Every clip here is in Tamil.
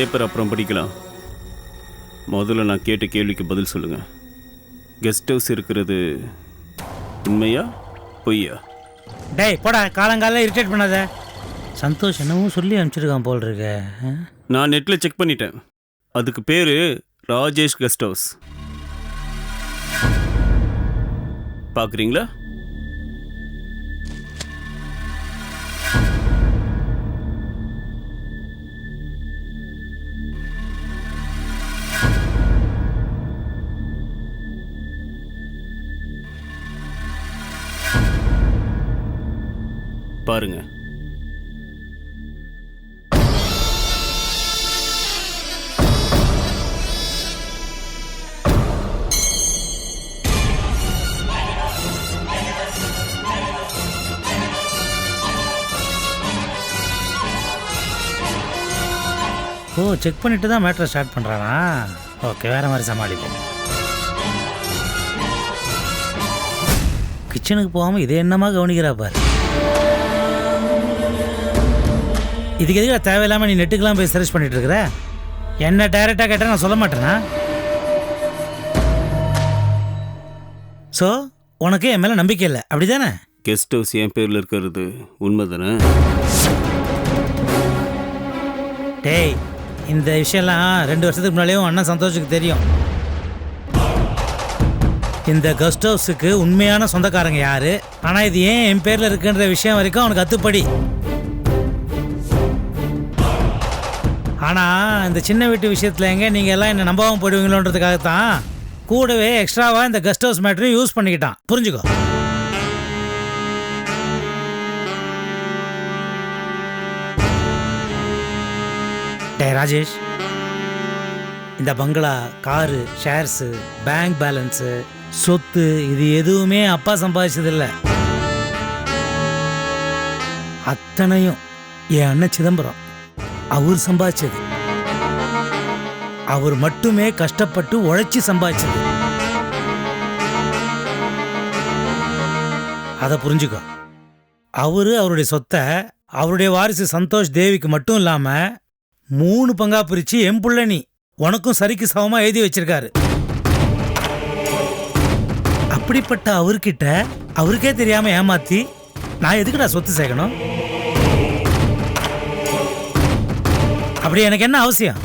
பேப்பர் அப்புறம் படிக்கலாம். முதல்ல நான் கேட்ட கேள்விக்கு பதில் சொல்லுங்க. கெஸ்ட் ஹவுஸ் இருக்கிறது உண்மையா பொய்யா? டேய் போடா காலங்காலம் இரிட்டேட் பண்ணாத. சந்தோஷ் என்னவும் சொல்லி அனுப்பிச்சிருக்கான் போல் இருக்க? நான் நெட்டில் செக் பண்ணிட்டேன். அதுக்கு பேர் ராஜேஷ் கெஸ்ட் ஹவுஸ் பார்க்குறீங்களா பாருங்க. ஓ செக் பண்ணிட்டு தான் மேட்ரை ஸ்டார்ட் பண்ணுறானா ஓகே வேற மாதிரி சமாளிப்போம். கிச்சனுக்கு போகாமல் இதை என்னமா கவனிக்கிறா பாரு? இதுக்கு எதுக்கு தேவையில்லாமல் நீ நெட்டுக்கெல்லாம் போய் சர்ச் பண்ணிட்டு இருக்கிற? என்ன டைரெக்டாக கேட்டால் நான் சொல்ல மாட்டேனா? ஸோ உனக்கு என் மேலே நம்பிக்கை இல்லை. அப்படி தானே கெஸ்ட் ஹவுஸ் என் பேரில் இருக்கிறது உண்மை தானே டேய் இந்த விஷயம்லாம் ரெண்டு வருஷத்துக்கு முன்னாலேயும் அண்ணன் சந்தோஷுக்கு தெரியும். இந்த கெஸ்ட் ஹவுஸுக்கு உண்மையான சொந்தக்காரங்க யாரு? ஆனால் இது ஏன் என் பேரில் இருக்குன்ற விஷயம் வரைக்கும் அவனுக்கு அத்துப்படி. ஆனால் இந்த சின்ன வீட்டு விஷயத்தில் எங்கே நீங்கள் எல்லாம் என்ன நம்பாமல் போயிடுவீங்களோன்றதுக்காகத்தான் கூடவே எக்ஸ்ட்ராவாக இந்த கெஸ்ட் ஹவுஸ் மேட்டரையும் யூஸ் பண்ணிக்கிட்டான். புரிஞ்சுக்கோ. டே ராஜேஷ். இந்த பங்களா காரு ஷேர்ஸு பேங்க் பேலன்ஸு சொத்து இது எதுவுமே அப்பா சம்பாதிச்சதில்ல. அத்தனையும் என் அண்ணன் சிதம்பரம். அவர் சம்பாதிச்சது. அவர் மட்டுமே கஷ்டப்பட்டு உழைச்சி சம்பாதிச்சது. அதை புரிஞ்சுக்கோ. அவரு அவருடைய சொத்தை அவருடைய வாரிசு சந்தோஷ் தேவிக்கு மட்டும் இல்லாமல் மூணு பங்கா பிரிச்சு என் புள்ள நீ உனக்கும் சரிக்கு சமமாக எழுதி வச்சிருக்காரு. அப்படிப்பட்ட அவர்கிட்ட அவருக்கே தெரியாம ஏமாத்தி நான் எதுக்குடா சொத்து சேர்க்கணும்? அப்படி எனக்கு என்ன அவசியம்?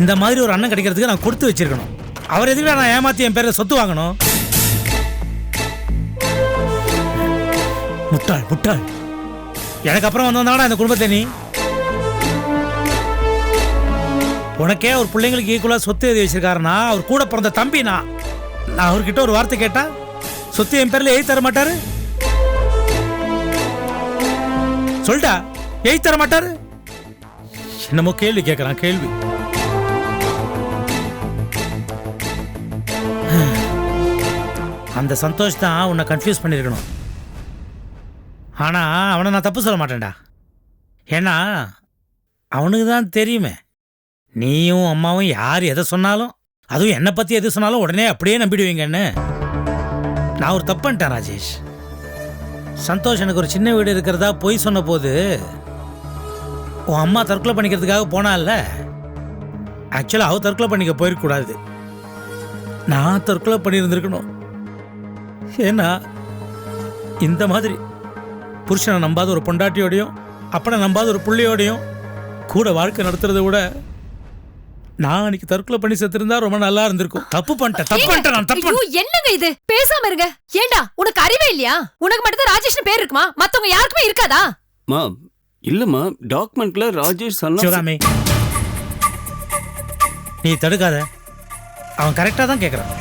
இந்த மாதிரி ஒரு அண்ணன் கிடைக்கிறதுக்கு நான் கொடுத்து வச்சிருக்கணும். அவர் எதுக்கு நான் ஏமாத்தி என் பேரில் சொத்து வாங்கணும்? முட்டாள் முட்டாள். எனக்கு அப்புறம் வந்து இந்த குடும்பத்தை நீ. உனக்கே ஒரு பிள்ளைங்களுக்கு ஈக்குவலாக சொத்து எழுதி வச்சிருக்காருன்னா அவர் கூட பிறந்த தம்பி நான் நான் அவர்கிட்ட ஒரு வார்த்தை கேட்டா சொத்து என் பேரில் எழுதி தர மாட்டாரு? சொல்லிட்டா எழுதி தர மாட்டாரு? என்னமோ கேள்வி கேட்கறான் கேள்வி. அந்த சந்தோஷ் தான் உன்னை கன்ஃபியூஸ் பண்ணியிருக்கணும் ஆனால் அவனை நான் தப்பு சொல்ல மாட்டேன்டா. ஏன்னா அவனுக்கு தான் தெரியுமே. நீயும் அம்மாவும் யார் எதை சொன்னாலும் அதுவும் என்னை பற்றி எது சொன்னாலும் உடனே அப்படியே நம்பிடுவீங்கன்னு. நான் ஒரு தப்பு பண்ணிட்டேன் ராஜேஷ். சந்தோஷ் எனக்கு ஒரு சின்ன வீடு இருக்கிறதா பொய் சொன்ன போது உன் அம்மா தற்கொலை பண்ணிக்கிறதுக்காக போனால ஆக்சுவலாக அவ தற்கொலை பண்ணிக்க போயிருக்கக்கூடாது. நான் தற்கொலை பண்ணியிருந்திருக்கணும். ஏன்னா இந்த மாதிரி புருஷனை நம்பாத ஒரு பொண்டாட்டியோடையும் அப்பனை நம்பாத ஒரு புள்ளையோடையும் கூட வாழ்க்கை நடத்துறதை விட நான் அன்னைக்கு தற்கொலை பண்ணி செத்துருந்தா ரொம்ப நல்லா இருந்திருக்கும். தப்பு பண்ணிட்டேன் தப்பு பண்ணிட்டேன் நான் தப்பு ஐயோ என்னங்க இது? பேசாம இருங்க. ஏண்டா உனக்கு அறிவே இல்லையா? உனக்கு மட்டும் தான் ராஜேஷ்னு பேர் இருக்குமா? மத்தவங்க யாருக்குமே இருக்காதா? மா இல்லைம்மா டாக்குமெண்ட்ல ராஜேஷ் சொன்னா சிவகாமி நீ தடுக்காத. அவன் கரெக்டாக தான் கேட்குறான்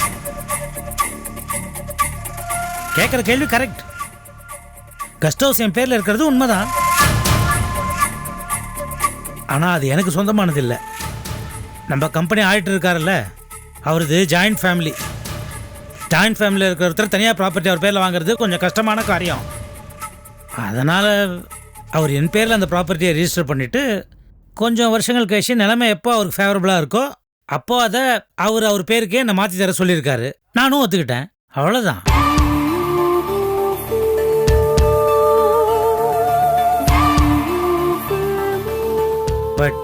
கேட்குற கேள்வி கரெக்ட் கெஸ்ட் ஹவுஸ் என் பேரில் இருக்கிறது உண்மைதான். ஆனால் அது எனக்கு சொந்தமானது இல்லை. நம்ம கம்பெனி ஆடிட்டர் இருக்காருல்ல அவரது ஜாயிண்ட் ஃபேமிலி ஜாயிண்ட் ஃபேமிலியில் இருக்கிற ஒருத்தர் தனியாக ப்ராப்பர்ட்டி அவர் பேரில் வாங்குறது கொஞ்சம் கஷ்டமான காரியம். அதனால் அவர் என் பேரில் அந்த ப்ராப்பர்ட்டியை ரிஜிஸ்டர் பண்ணிவிட்டு கொஞ்சம் வருஷங்கள் கழிச்சு நிலைமை எப்போ அவருக்கு ஃபேவரபுளாக இருக்கோ அப்போ அதை அவர் அவர் பேருக்கே என்னை மாற்றி தர சொல்லியிருக்காரு. நானும் ஒத்துக்கிட்டேன். அவ்வளோதான் பட்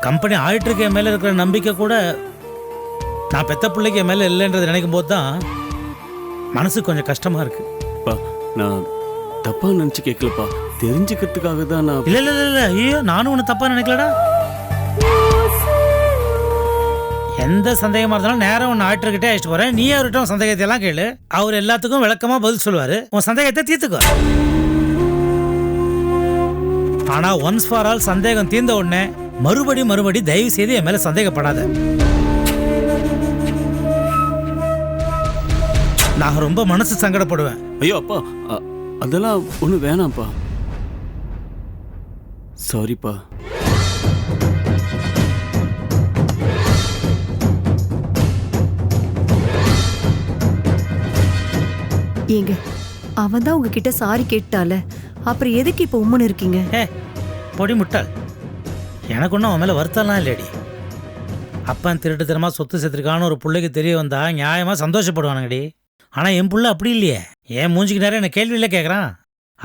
கம்பெனி ஆடிட்டருக்கு என் மேலே இருக்கிற நம்பிக்கை கூட நான் பெத்த பிள்ளைக்கு என் மேலே இல்லைன்றது நினைக்கும் போது தான் மனசு கொஞ்சம் கஷ்டமாக இருக்குது நான் தப்பா நினச்சி கேட்கலப்பா தெரிஞ்சுக்கிறதுக்காக தான் நான் இல்லை இல்லை இல்லை இல்லை. ஐயோ நானும் ஒன்று தப்பாக நினைக்கலடா. எந்த சந்தேகமாக இருந்தாலும் நேரம் ஒன்று ஆடிட்டர்கிட்டே அழைச்சிட்டு போகிறேன் நீ அவர்கிட்ட சந்தேகத்தை எல்லாம் கேளு. அவர் எல்லாத்துக்கும் விளக்கமாக பதில் சொல்லுவார். உன் சந்தேகத்தை தீர்த்துக்கோ. ஆனால் ஒன்ஸ் ஃபார் ஆல் சந்தேகம் தீர்ந்த உடனே மறுபடி மறுபடி தயவு செய்து என் மேலே சந்தேகப்படாத. நான் ரொம்ப மனசு சங்கடப்படுவேன். ஐயோ அப்பா அதெல்லாம் ஒன்றும் வேணாம்ப்பா. சாரிப்பா ஏங்க அவன் தான் உங்ககிட்ட சாரி கேட்டால அப்புறம் எதுக்கு இப்ப உம்முன்னு இருக்கீங்க? ஏ பொடி முட்டாள். எனக்கு ஒன்றும் அவன் மேலே வருத்தம்லாம் இல்லைடி. அப்பன் திருட்டுத்தனமாக சொத்து சேர்த்துருக்கான்னு ஒரு பிள்ளைக்கு தெரிய வந்தா நியாயமாக சந்தோஷப்படுவானுங்கடி. ஆனால் என் புள்ள அப்படி இல்லையே. என் மூஞ்சிக்கு நேரம் என்ன கேள்வியில கேட்குறான்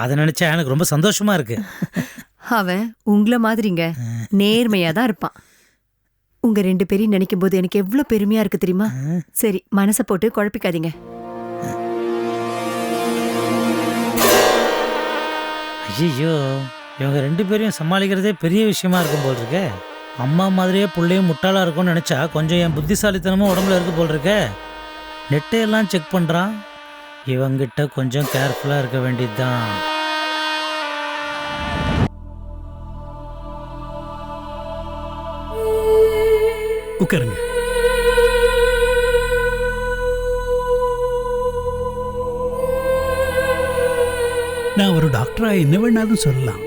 அதை நினச்சா எனக்கு ரொம்ப சந்தோஷமா இருக்கு. அவன் உங்களை மாதிரிங்க நேர்மையா தான் இருப்பான். உங்க ரெண்டு பேரையும் நினைக்கும் போது எனக்கு எவ்வளவு பெருமையா இருக்கு தெரியுமா? சரி மனசை போட்டு குழப்பிக்காதீங்க. ஐயோ இவங்க ரெண்டு பேரையும் சமாளிக்கிறதே பெரிய விஷயமா இருக்கும் போல் இருக்கே அம்மா மாதிரியே பிள்ளையும் முட்டாளா இருக்கும்னு நினச்சா கொஞ்சம் என் புத்திசாலித்தனமும் உடம்புல இருக்கு போல் இருக்கே நெட்டையெல்லாம் செக் பண்ணுறான் இவங்கிட்ட கொஞ்சம் கேர்ஃபுல்லாக இருக்க வேண்டியதுதான். உட்காருங்க. நான் ஒரு டாக்டரா என்ன வேணாலும் சொல்லலாம்.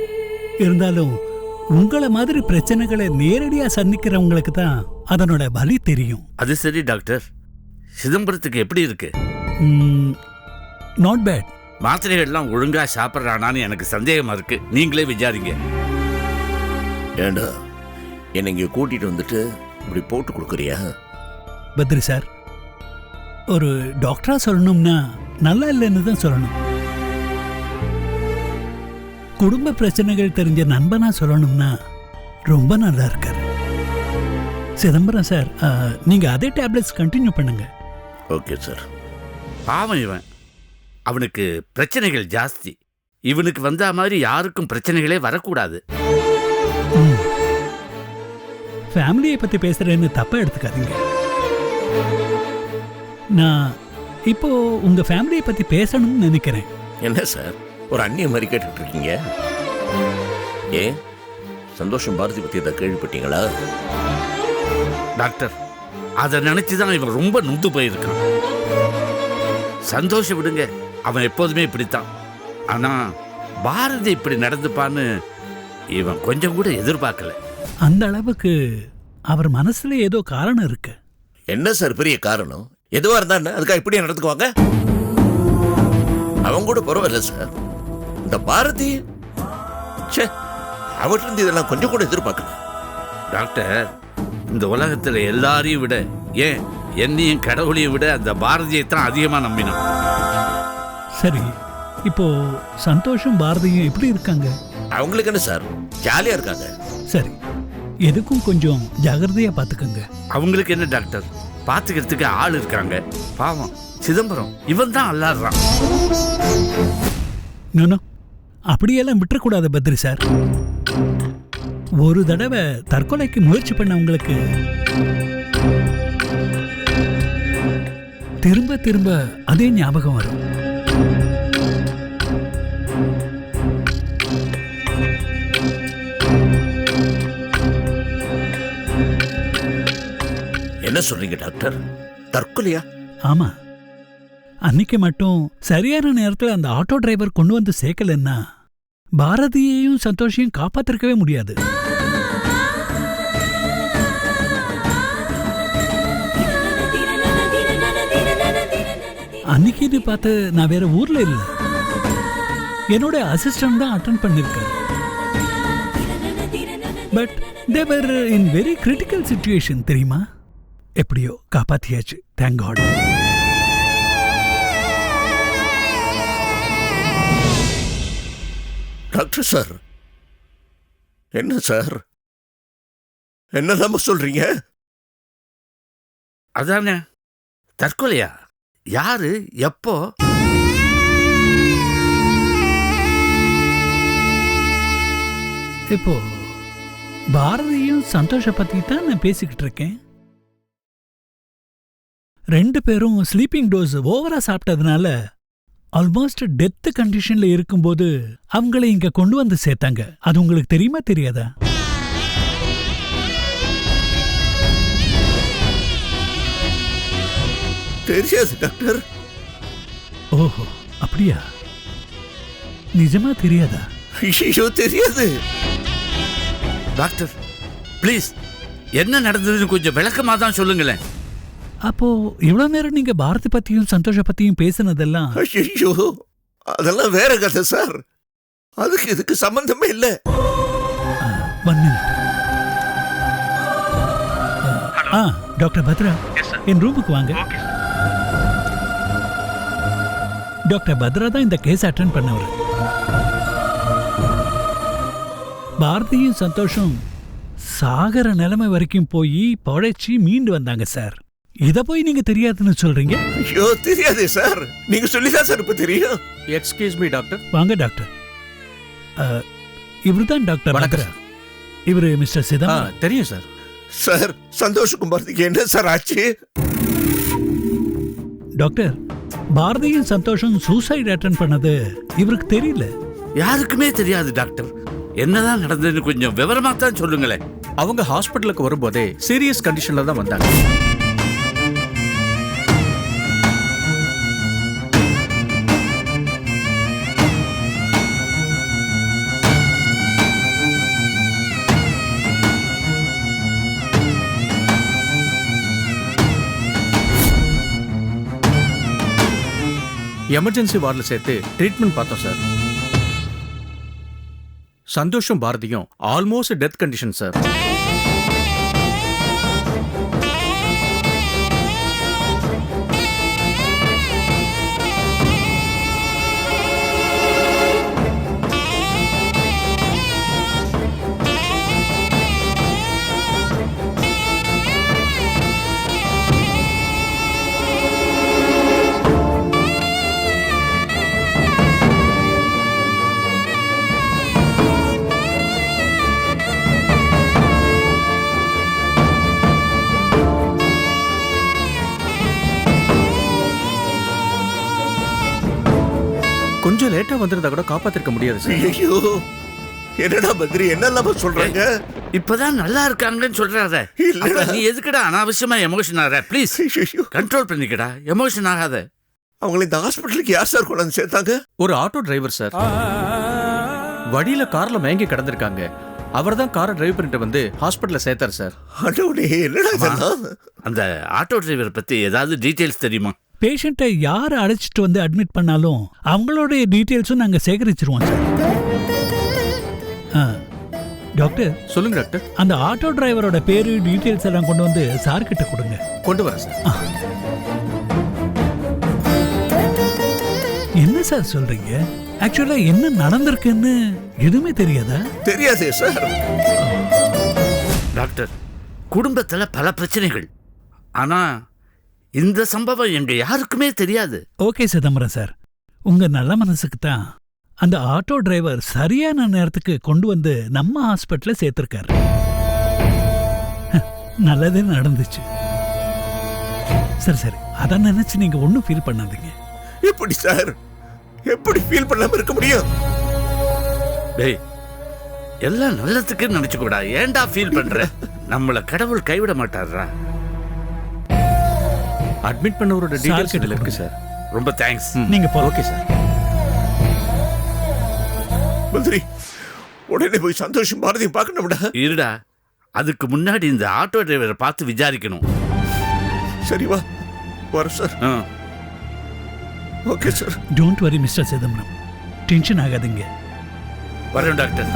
இருந்தாலும் உங்களை மாதிரி பிரச்சனைகளை நேரடியா சந்திக்கிறவங்களுக்கு தான் அதனோட வலி தெரியும். அது சரி டாக்டர். சிதம்பரத்துக்கு எப்படி இருக்கு? நாட் பேட் மாத்திரைகள்லாம் ஒழுங்கா சாப்பிட்றானான்னு எனக்கு சந்தேகமா இருக்கு. நீங்களே விசாரிங்க. ஏண்டா என்னை இங்கே கூட்டிட்டு வந்துட்டு இப்படி போட்டு கொடுக்குறியா? பத்ரி சார் ஒரு டாக்டரா சொல்லணும்னா நல்லா இல்லைன்னு தான் சொல்லணும். குடும்ப பிரச்சனைகள் தெரிஞ்ச நண்பனா சொல்லணும்னா ரொம்ப நல்லா இருக்காரு. சிதம்பரம் சார் நீங்க அதே டேப்லெட்ஸ் கண்டினியூ பண்ணுங்க. Okay sir. பாவம் இவன். அவனுக்கு பிரச்சனைகள் ஜாஸ்தி. இவனுக்கு வந்த மாதிரி யாருக்கும் பிரச்சனைகளே வரக்கூடாது. ஃபேமிலியை பத்தி பேசுறேன்னு தப்பா எடுத்துக்காதீங்க. நான் இப்போ உங்க ஃபேமிலியை பத்தி பேசணும்னு நினைக்கிறேன். என்ன சார்? ஒரு அந்நிய மாதிரி கேட்டுட்டு இருக்கீங்க ஏன்? சந்தோஷம் பாரதி பத்தி இதை கேள்விப்பட்டீங்களா? டாக்டர் அதை நினைச்சு தான் இவன் ரொம்ப நொந்து போயிருக்கான். சந்தோஷம் விடுங்க அவன் எப்போதுமே இப்படித்தான். ஆனா பாரதி இப்படி நடந்துப்பான்னு இவன் கொஞ்சம் கூட எதிர்பார்க்கல. அந்த அளவுக்கு அவர் மனசுல ஏதோ காரணம் இருக்கு. என்ன சார் பெரிய காரணம்? எதுவா இருந்தா அதுக்காக இப்படியே நடந்துக்குவாங்க? அவங்க கூட பரவாயில்ல சார். இந்த பாரதி ச்சே அவர்கிட்ட இதெல்லாம் கொஞ்சம் கூட எதிர்பார்க்கல. டாக்டர் இந்த உலகத்துல எல்லாரையும் விட ஏன் என்னையும் கடவுளையும் விட அந்த பாரதியை தான் அதிகமா நம்பினான் சரி இப்போ சந்தோஷம் பாரதியும் எப்படி இருக்காங்க? அவங்களுக்கு என்ன சார்? ஜாலியா இருக்காங்க. சரி எதுக்கும் கொஞ்சம் ஜாகிரதையா பாத்துக்கோங்க. அவங்களுக்கு என்ன டாக்டர் பாத்துக்கிறதுக்கு ஆள் இருக்காங்க. பாவம் சிதம்பரம் இவன் தான் அல்லாடுறான். நோனோ அப்படியெல்லாம் விட்டுறக்கூடாது பத்ரி சார். ஒரு தடவை தற்கொலைக்கு முயற்சி பண்ணவங்களுக்கு திரும்ப திரும்ப அதே ஞாபகம் வரும். என்ன சொல்றீங்க டாக்டர்? தற்கொலையா? ஆமா. அன்னைக்கு மட்டும் சரியான நேரத்துல அந்த ஆட்டோ டிரைவர் கொண்டு வந்து சேர்க்கலன்னா பாரதியையும் சந்தோஷையும் காப்பாத்திருக்கவே முடியாது. அன்னைக்கு இது பார்த்து நான் வேற ஊர்ல இல்ல. என்னோட அசிஸ்டன்ட் தான் அட்டன் பண்ணிருக்காரு but they were in very critical situation தெரியுமா? எப்படியோ காப்பாத்தியாச்சு. Thank God doctor sir. என்ன சார்? என்னதாம்மா சொல்றீங்க? அதானே தற்கொலையா? யாரு? எப்போ? இப்போ பாரதியும் சந்தோஷ பத்தி தான் நான் பேசிக்கிட்டு இருக்கேன்? ரெண்டு பேரும் ஸ்லீப்பிங் டோஸ் ஓவரா சாப்பிட்டதுனால ஆல்மோஸ்ட் டெத் கண்டிஷன்ல இருக்கும்போது அவங்கள இங்க கொண்டு வந்து சேர்த்தாங்க. அது உங்களுக்கு தெரியுமா தெரியாதா? தெரியாது டாக்டர் ஓஹோ அப்படியா? நிஜமா தெரியாதா? ஐயோ தெரியாது. டாக்டர் ப்ளீஸ் என்ன நடந்ததுன்னு கொஞ்சம் விளக்கமா தான் சொல்லுங்களேன். அப்போ இவ்வளவு நேரம் நீங்க பாரதி பத்தியும் சந்தோஷ பத்தியும் பேசினதெல்லாம்? ஐயோ அதெல்லாம் வேற கதை சார். அதுக்கு இதுக்கு சம்பந்தமே இல்ல. ஆ டாக்டர் பத்ரா என் ரூமுக்கு வாங்க. டாக்டர் பத்ரா தான் இந்த கேஸ் அட்டன் பண்ணவர். பாரதியும் சந்தோஷம் சாகர நிலைமை வரைக்கும் போய் பழைச்சி மீண்டு வந்தாங்க சார். இத போய் நீங்க தெரியாதுன்னு சொல்றீங்க? ஐயோ தெரியாதே சார் நீங்க சொல்லிதான் சார் இப்ப தெரியும். எக்ஸ்கியூஸ் மீ டாக்டர் வாங்க டாக்டர் இவர்தான் டாக்டர் வணக்கம் இவரு மிஸ்டர் ஆ சிதம்பரம் தெரியும் சார் சார் சந்தோஷ்குமார்த்துக்கு என்ன சார் ஆச்சு? டாக்டர் பாரதியும் சந்தோஷம் சூசைட் அட்டன் பண்ணது இவருக்கு தெரியல. யாருக்குமே தெரியாது டாக்டர் என்னதான் நடந்ததுன்னு கொஞ்சம் விவரமா தான் சொல்லுங்களேன். அவங்க ஹாஸ்பிட்டலுக்கு வரும்போதே சீரியஸ் கண்டிஷன்ல தான் வந்தாங்க. எமர்ஜென்சி வார்டில் சேர்த்து ட்ரீட்மெண்ட் பார்த்தோம் சார். சந்தோஷம் பாரதியும் ஆல்மோஸ்ட் டெத் கண்டிஷன் சார். லேட்டா வந்திருந்தா கூட காப்பாத்திருக்க முடியாது சார். ஐயோ என்னடா பத்ரி என்னெல்லாம சொல்றாங்க? இப்பதான் நல்லா இருக்காங்கன்னு சொல்றாத. இல்லடா. நீ எதுக்குடா அனாவசியமா எமோஷன் ஆகிற? ப்ளீஸ் ஐயோ கண்ட்ரோல் பண்ணிக்கடா. எமோஷன் ஆகாத. அவங்களை இந்த ஹாஸ்பிட்டலுக்கு யார் சார் கொண்டாந்து சேர்த்தாங்க? ஒரு ஆட்டோ டிரைவர் சார். வழியில கார்ல மயங்கி கிடந்திருக்காங்க. அவர் தான் காரை டிரைவ் பண்ணிட்டு வந்து ஹாஸ்பிட்டல்ல சேர்த்தார் சார். அடவுடே என்னடா இதெல்லாம்? அந்த ஆட்டோ டிரைவர் பத்தி ஏதாவது டீடைல்ஸ் தெரியுமா? பேஷண்ட்டை யார் அழைச்சிட்டு வந்து அட்மிட் பண்ணாலும் அவங்களுடைய டீட்டெயில்ஸும் நாங்கள் சேகரிச்சிருவோம் சார் ஆ. டாக்டர் சொல்லுங்க டாக்டர் அந்த ஆட்டோ டிரைவரோட பேரு டீட்டெயில்ஸ் எல்லாம் கொண்டு வந்து சார் கிட்ட கொடுங்க. கொண்டு வரேன் சார் என்ன சார் சொல்றீங்க? ஆக்சுவலா என்ன நடந்திருக்குன்னு எதுவுமே தெரியாதா? தெரியாதே சார் டாக்டர் குடும்பத்துல பல பிரச்சனைகள். ஆனா இந்த சம்பவம் எங்க யாருக்குமே தெரியாது. Okay Chidambaram sir. உங்க நல்ல மனசுக்கு தான் அந்த ஆட்டோ டிரைவர் சரியான நேரத்துக்கு கொண்டு வந்து நம்ம ஹாஸ்பிட்டல்ல சேர்த்திருக்காரு. நல்லதே நடந்துச்சு. சரி சரி. அதை நினைச்சு நீங்க ஒன்றும் ஃபீல் பண்ணாதீங்க. எப்படி சார்? எப்படி ஃபீல் பண்ணாம இருக்க முடியும்? டேய் எல்லாம் நல்லதுக்கு நினைச்சுக்கூடா. ஏன்டா ஃபீல் பண்ற? நம்மள கடவுள் கைவிட மாட்டாரா அட்மிட் பண்ணவரோட டீடைல்ஸ் கிட்ட இதுல இருக்கு சார் ரொம்ப தேங்க்ஸ் நீங்க போலாம் ஓகே சார் மந்திரி உடனே போய் சந்தோஷம் பாரதியும் பார்க்கணும்டா இருடா. அதுக்கு முன்னாடி இந்த ஆட்டோ டிரைவரை பார்த்து விசாரிக்கணும். சரி வா. வர sir ah. Okay sir don't worry mister Chidambaram tension ஆகாதீங்க. வரேன் டாக்டர்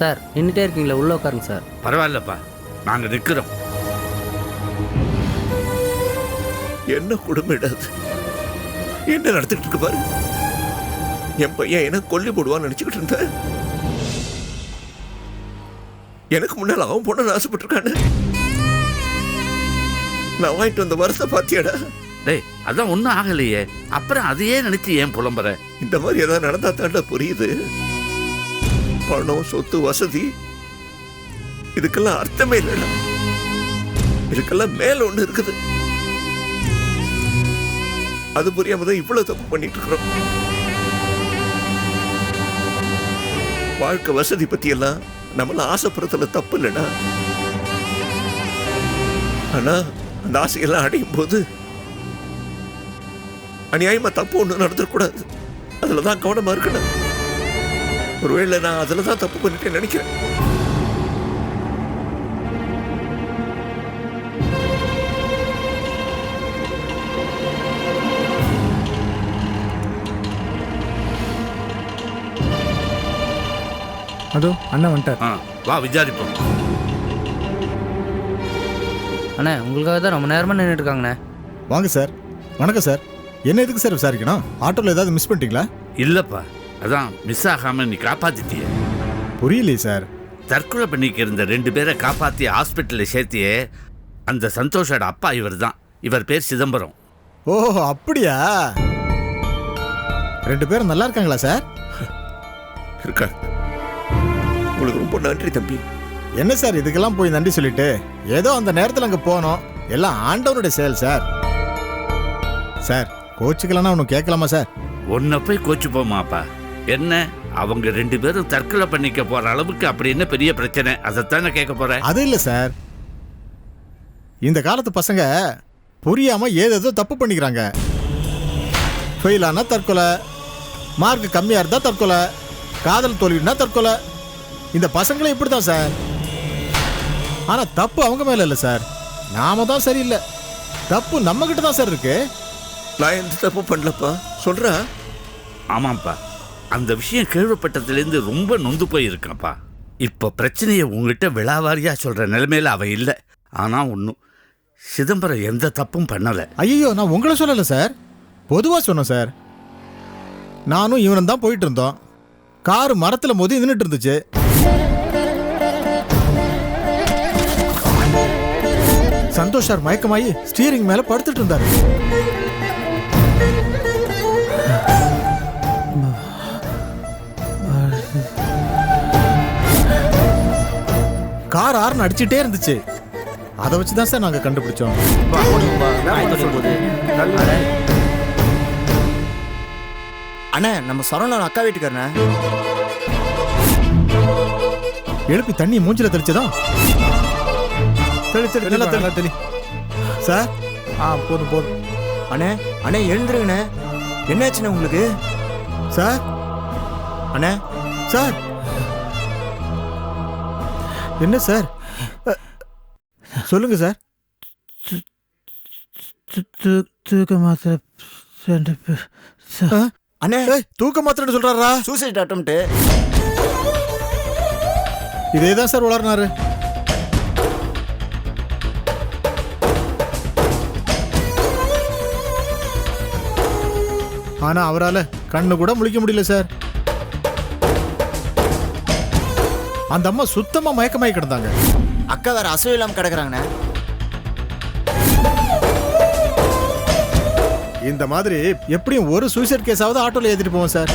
சார் நின்றுட்டே இருக்கீங்களா உள்ளே உட்காருங்க சார். பரவாயில்லப்பா நாங்க நிக்கிறோம். என்ன குடும்பம் என்ன நடத்திட்டு இருக்கு பாரு? என் பையன் என்ன கொல்லி போடுவான்னு நினைச்சுக்கிட்டு இருந்தேன் எனக்கு முன்னால் அவன் பொண்ணு ஆசைப்பட்டிருக்கானு? நான் வாங்கிட்டு வந்த வருஷத்தை பாத்தியாடா டேய் அதான் ஒன்றும் ஆகலையே. அப்புறம் அதையே நினைச்சு ஏன் புலம்புற? இந்த மாதிரி ஏதாவது நடந்தா தாண்டா புரியுது. பணம் சொத்து வசதி. இதுக்கெல்லாம் அர்த்தமே இல்லைடா. இதுக்கெல்லாம் மேல ஒண்ணு இருக்குது. அது புரியாம தான் இவ்வளவு தப்பு பண்ணிட்டு இருக்கிறோம். வாழ்க்கை வசதி பத்தி எல்லாம் நம்மள ஆசைப்படுறதுல தப்பு இல்லைடா. ஆனா அந்த ஆசையெல்லாம் அடையும் போது அநியாயமா தப்பு ஒண்ணு நடந்துடக்கூடாது அதுலதான் கவனமா இருக்கணும். ஒருவேளை நான் அதுல தான் தப்பு பண்ணிட்டேன்னு நினைக்கிறேன். அதோ அண்ணன் வந்துட்டார். ஆ வா விசாரிப்போம். அண்ணே உங்களுக்காக தான் ரொம்ப நேரமாக நின்றுட்டு இருக்காங்கண்ணே வாங்க சார். வணக்கம் சார். என்ன எதுக்கு சார் விசாரிக்கணும்? ஆட்டோவில் ஏதாவது மிஸ் பண்ணிட்டீங்களா? இல்லப்பா. அதான் மிஸ் ஆகாம நீ காப்பாத்திட்டியே. புரியலையே சார். தற்கொலை பண்ணிக்க இருந்த ரெண்டு பேரை காப்பாத்தி ஹாஸ்பிட்டலில் சேர்த்தியே அந்த சந்தோஷோட அப்பா இவர் தான் இவர் பேர் சிதம்பரம். ஓ அப்படியா? ரெண்டு பேரும் நல்லா இருக்காங்களா சார்? இருக்காங்க உங்களுக்கு ரொம்ப நன்றி தம்பி. என்ன சார் இதுக்கெல்லாம் போய் நன்றி சொல்லிட்டு? ஏதோ அந்த நேரத்தில் அங்கே போனோம். எல்லாம் ஆண்டவனுடைய செயல் சார். சார் கோச்சுக்கலன்னா ஒன்று கேட்கலாமா சார்? உன்னை போய் கோச்சு போமாப்பா என்ன? அவங்க ரெண்டு பேரும் தற்கொலை பண்ணிக்க போற அளவுக்கு அப்படி என்ன பெரிய பிரச்சனை? அதைத்தானே கேட்க போற? அது இல்லை சார் இந்த காலத்து பசங்க புரியாம ஏதேதோ தப்பு பண்ணிக்கிறாங்க. ஃபெயில் தற்கொலை மார்க் கம்மியாக இருந்தால் தற்கொலை காதல் தோல்வினா தற்கொலை. இந்த பசங்களே இப்படி தான் சார் ஆனால் தப்பு அவங்க மேலே இல்லை சார் நாம தான் சரியில்லை. தப்பு நம்ம கிட்ட தான் சார் இருக்கு. நான் எந்த தப்பு பண்ணலப்பா. சொல்றா? ஆமாப்பா அந்த விஷயம் கேள்விப்பட்டதுலேருந்து ரொம்ப நொந்து போயிருக்கான்ப்பா. இப்போ பிரச்சனையை உங்ககிட்ட விழாவாரியாக சொல்கிற நிலைமையில் அவன் இல்லை. ஆனால் ஒன்றும் சிதம்பரம் எந்த தப்பும் பண்ணலை. ஐயோ நான் உங்களை சொல்லலை சார். பொதுவாக சொன்னேன் சார். நானும் இவனும் தான் போயிட்டு இருந்தோம். கார் மரத்தில் மோதி நின்றுட்டு இருந்துச்சு. சந்தோஷ் சார் மயக்கமாயி ஸ்டீரிங் மேலே படுத்துட்டு இருந்தார். கார் ஆர்ன் அடிச்சிட்டே இருந்துச்சு. அதை வச்சு தான் சார் நாங்கள் கண்டுபிடிச்சோம். அண்ணே நம்ம சரவணன் அக்கா வீட்டுக்காரண்ணே. எழுப்பி தண்ணி மூஞ்சில தெளிச்சதும் தெளி தெளி நல்லா தெளி. தெளி. சார்? ஆ போதும் போதும். அண்ணே அண்ணே எழுந்துருங்கண்ணே. என்னாச்சுண்ணே உங்களுக்கு? சார்? அண்ணே. சார்? என்ன சார்? சொல்லுங்க சார். தூக்க மாத்திரை அண்ணே! ஏய் தூக்க மாத்திரைன்னு சொல்றாரா? சூசைட் அட்டம்ட்டு இதே தான் சார் வளர்னாரு ஆனா அவரால கண்ணு கூட முழிக்க முடியல சார். அந்த அம்மா சுத்தமா மயக்கமாயி கிடந்தாங்க. அக்கா வேற அசைவு இல்லாமல் கிடக்குறாங்கண்ணே. இந்த மாதிரி எப்படியும் ஒரு சூசைட் கேஸாவது ஆட்டோல ஏத்திட்டு போவோம் சார்.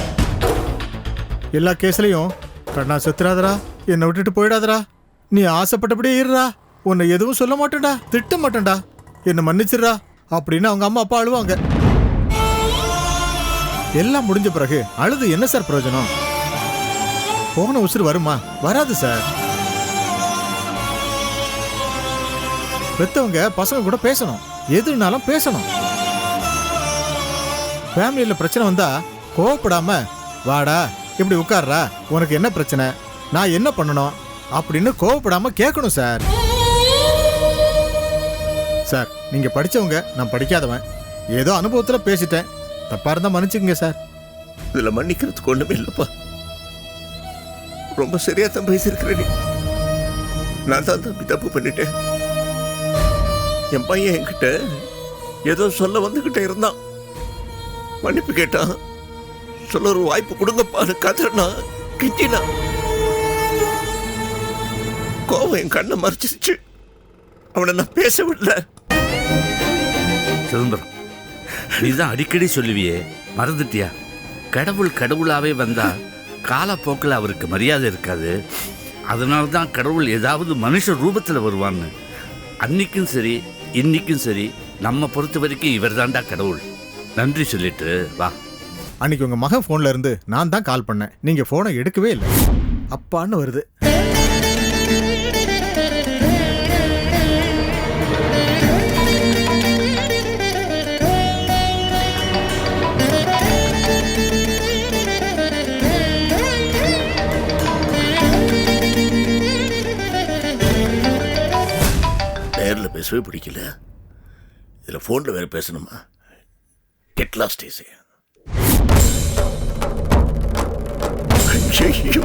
எல்லா கேஸ்லயும் கண்ணா செத்துறாதரா என்னை விட்டுட்டு போயிடாதடா. நீ ஆசைப்பட்டபடியே இருடா. உன்னை எதுவும் சொல்ல மாட்டேன்டா திட்ட மாட்டேன்டா. என்னை மன்னிச்சிடுறா அப்படின்னு அவங்க அம்மா அப்பா அழுவாங்க. எல்லாம் முடிஞ்ச பிறகு அழுது என்ன சார் பிரயோஜனம்? போன உசுறு வருமா? வராது சார் பெத்தவங்க பசங்க கூட பேசணும். எதுனாலும் பேசணும். ஃபேமிலியில் பிரச்சனை வந்தா கோவப்படாம வாடா இப்படி உட்கார்றா? உனக்கு என்ன பிரச்சனை? நான் என்ன பண்ணணும்? அப்படின்னு கோவப்படாம கேட்கணும் சார் சார் நீங்க படிச்சவங்க நான் படிக்காதவன். ஏதோ அனுபவத்துல பேசிட்டேன். தப்பா இருந்தா மன்னிச்சுக்கங்க சார் இதுல மன்னிக்கிறதுக்கு ஒண்ணுமே இல்லப்பா. ரொம்ப சரியா தான் பேசியிருக்கிற நீ நான் தான் தம்பி தப்பு பண்ணிட்டேன். என் பையன் என்கிட்ட ஏதோ சொல்ல வந்துகிட்ட இருந்தான். மன்னிப்பு கேட்டான். சொல்ல ஒரு வாய்ப்பு கொடுங்கப்பான்னு கதறனா கிஞ்சினா கோவம் என் கண்ணை மறைச்சிருச்சு. அவனை நான் பேச விடல. சிதம்பரம் நீதான் அடிக்கடி சொல்லுவியே மறந்துட்டியா? கடவுள் கடவுளாவே வந்தா காலப்போக்கில் அவருக்கு மரியாதை இருக்காது. அதனால தான் கடவுள் ஏதாவது மனுஷ ரூபத்தில் வருவான்னு. அன்னைக்கும் சரி இன்னைக்கும் சரி நம்ம பொறுத்த வரைக்கும் இவர் தான்டா கடவுள். நன்றி சொல்லிட்டு வா. அன்னைக்கு உங்கள் மகன் ஃபோனில் இருந்து நான் தான் கால் பண்ணேன். நீங்கள் ஃபோனை எடுக்கவே இல்லை. அப்பான்னு வருது. பேசவே பிடிக்கல. இதில் ஃபோனில் வேற பேசணுமா? கெட் லாஸ்ட் ஐயோ